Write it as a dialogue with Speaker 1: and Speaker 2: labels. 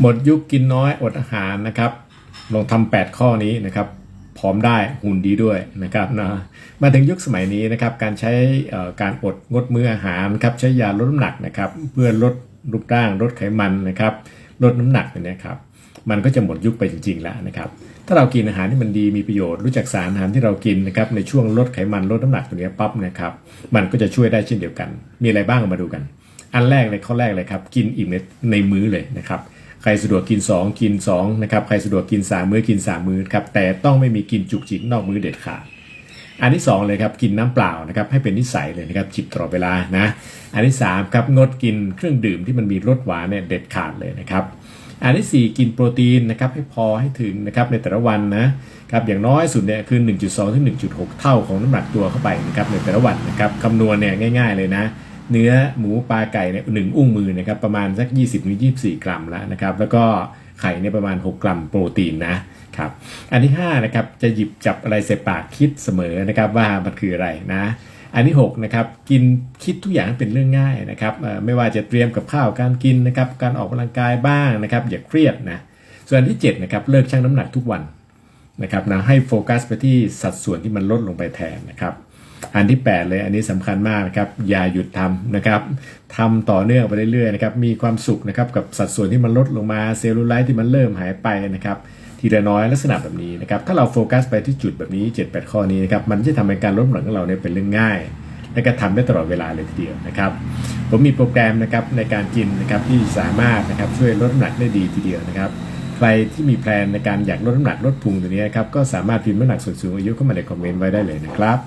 Speaker 1: หมดยุคกินน้อยอดอาหารนะครับ ลองทำ8ข้อนี้นะครับพร้อมได้หุ่นดีด้วยนะครับนะมาถึงยุคสมัยนี้นะครับ การใช้การอดงดมื้ออาหารครับใช้ยาลดน้ำหนักนะครับ เพื่อลดรูปร่างลดไขมันนะครับ ลดน้ำหนักเนี่ยครับ มันก็จะหมดยุคไปจริงๆแล้วนะครับ ถ้าเรากินอาหารที่มันดีมีประโยชน์รู้จักสารอาหารที่เรากินนะครับในช่วงลดไขมันลดน้ำหนักตัวเนี้ยปั๊บนะครับ มันก็จะช่วยได้เช่นเดียวกัน มีอะไรบ้างมาดูกัน อันแรกเลยข้อแรกเลยครับ กินอิ่มในมื้อเลยนะครับ ใครสะดวกกิน 2 กิน2นะครับใครสะดวกกิน 3 มื้อกิน 3 มื้อครับแต่ต้องไม่มีกินจุกจิกนอกมื้อเด็ดขาดอันที่ 2 เลยครับกินน้ำเปล่านะครับให้เป็นนิสัยเลยนะครับจิบตลอดเวลานะอันที่3ครับงดกินเครื่องดื่มที่มันมีรสหวานเนี่ยเด็ดขาดเลยนะครับอันที่ 4 กินโปรตีนนะครับให้พอให้ถึงนะครับในแต่ละวันนะครับอย่างน้อยสุดเนี่ยคือ 1.2ถึง1.6 เท่าของน้ำหนักตัวเข้าไปนะครับในแต่ละวันนะครับคำนวณเนี่ยง่าย ๆเลยนะ เนื้อหมูปลาไก่เนี่ยหนึ่งอุ้งมือนะครับประมาณสัก 20ถึง24กรัมแล้วนะครับ แล้วก็ไข่เนี่ยประมาณ 6 กรัมโปรตีนนะครับอันที่5นะครับจะหยิบจับอะไรใส่ปากคิดเสมอนะครับว่ามันคืออะไรนะ อันที่6นะครับกินคิดทุกอย่างให้เป็นเรื่องง่ายนะครับไม่ว่าจะเตรียมกับข้าวการกินนะครับการออกกำลังกายบ้างนะครับอย่าเครียดนะส่วนอันที่7นะครับเลิกชั่งน้ำหนักทุกวันนะครับนะให้โฟกัสไปที่สัดส่วนที่มันลดลงไปแทนนะครับ อันที่ 8 เลยอันนี้สำคัญมากนะครับอย่าหยุดทำนะครับทำต่อเนื่องไปเรื่อยๆนะครับมีความสุขนะครับกับสัดส่วนที่มันลดลงมาเซลลูไลท์ที่มันเริ่มหายไปนะครับทีละน้อยลักษณะแบบนี้นะครับถ้าเราโฟกัสไปที่จุดแบบนี้ 7-8 ข้อนี้นะครับมันจะทำให้การลดน้ำหนักของเราเนี่ยเป็นเรื่องง่าย และก็ทำได้ตลอดเวลาเลยทีเดียวนะครับผมมีโปรแกรมนะครับในการกินนะครับที่สามารถนะครับช่วยลดน้ำหนักได้ดีทีเดียวนะครับใครที่มีแพลนในการอยากลดน้ำหนักลดพุงตัวนี้นะครับก็สามารถพิมพ์น้ำหนักส่วนสูงอายุเข้ามาในคอมเมนต์ไว้ได้เลยนะครับ